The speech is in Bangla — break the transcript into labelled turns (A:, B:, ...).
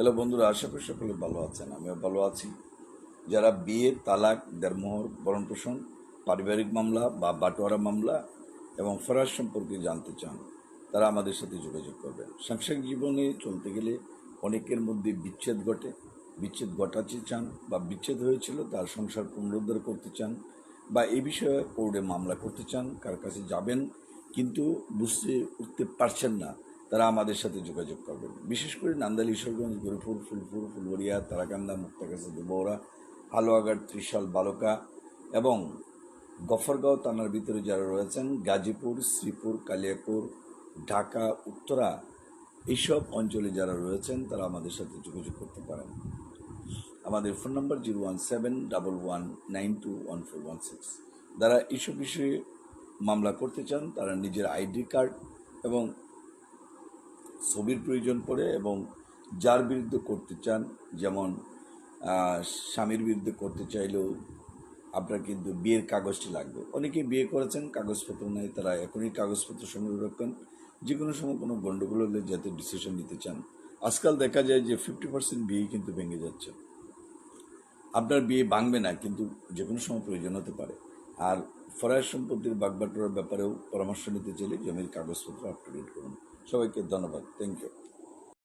A: হ্যালো বন্ধুরা, আশা করি সকলে ভালো আছেন, আমিও ভালো আছি। যারা বিয়ে, তালাক, দেড়মোহর বরণ পোষণ পারিবারিক মামলা বা বাটোয়ারা মামলা এবং ফরাজ সম্পর্কে জানতে চান, তারা আমাদের সাথে যোগাযোগ করবেন। সাংসারিক জীবনে চলতে গেলে অনেকের মধ্যে বিচ্ছেদ ঘটে। বিচ্ছেদ ঘটাতে চান বা বিচ্ছেদ হয়েছিল, তার সংসার পুনরুদ্ধার করতে চান বা এই বিষয়ে কোর্টে মামলা করতে চান, কার কাছে যাবেন, কিন্তু বুঝতে উঠতে পারছেন না। তারা আমাদের সাথে যোগাযোগ করবেন। বিশেষ করে নান্দাইল ঈশ্বরগঞ্জ, গরুপুর, ফুলপুর ফুলবরিয়া তারাকান্দা, মুক্তাগাছা দুবৌরা হালুয়াঘাট, ত্রিশাল, বালকা এবং গফরগাঁও থানার ভিতরে যারা রয়েছেন, গাজীপুর, শ্রীপুর কালিয়াপুর ঢাকা, উত্তরা, এইসব অঞ্চলে যারা রয়েছেন, তারা আমাদের সাথে যোগাযোগ করতে পারেন। আমাদের phone number zero one seven double one nine two one four one six. যারা এইসব বিষয়ে মামলা করতে চান, তারা নিজের আইডি কার্ড এবং ছবির প্রয়োজন পড়ে এবং যার বিরুদ্ধে করতে চান, যেমন স্বামীর বিরুদ্ধে করতে চাইলেও আপনার কিন্তু বিয়ের কাগজটি লাগবে। অনেকে বিয়ে করেছেন, কাগজপত্র নেই, তারা এখনই কাগজপত্র রাখেন। যে কোনো সময় কোনো গণ্ডগোল হলে যাতে ডিসিশন নিতে চান। আজকাল দেখা যায় যে ফিফটি পার্সেন্ট বিয়ে কিন্তু ভেঙে যাচ্ছে। আপনার বিয়ে ভাঙবে না, কিন্তু যে কোনো সময় প্রয়োজন হতে পারে। আর ফরাজ সম্পত্তির বাগবাটোয়ার ব্যাপারেও পরামর্শ নিতে চাইলে জমির কাগজপত্র আপ টু ডেট সবাইকে ধন্যবাদ। Thank you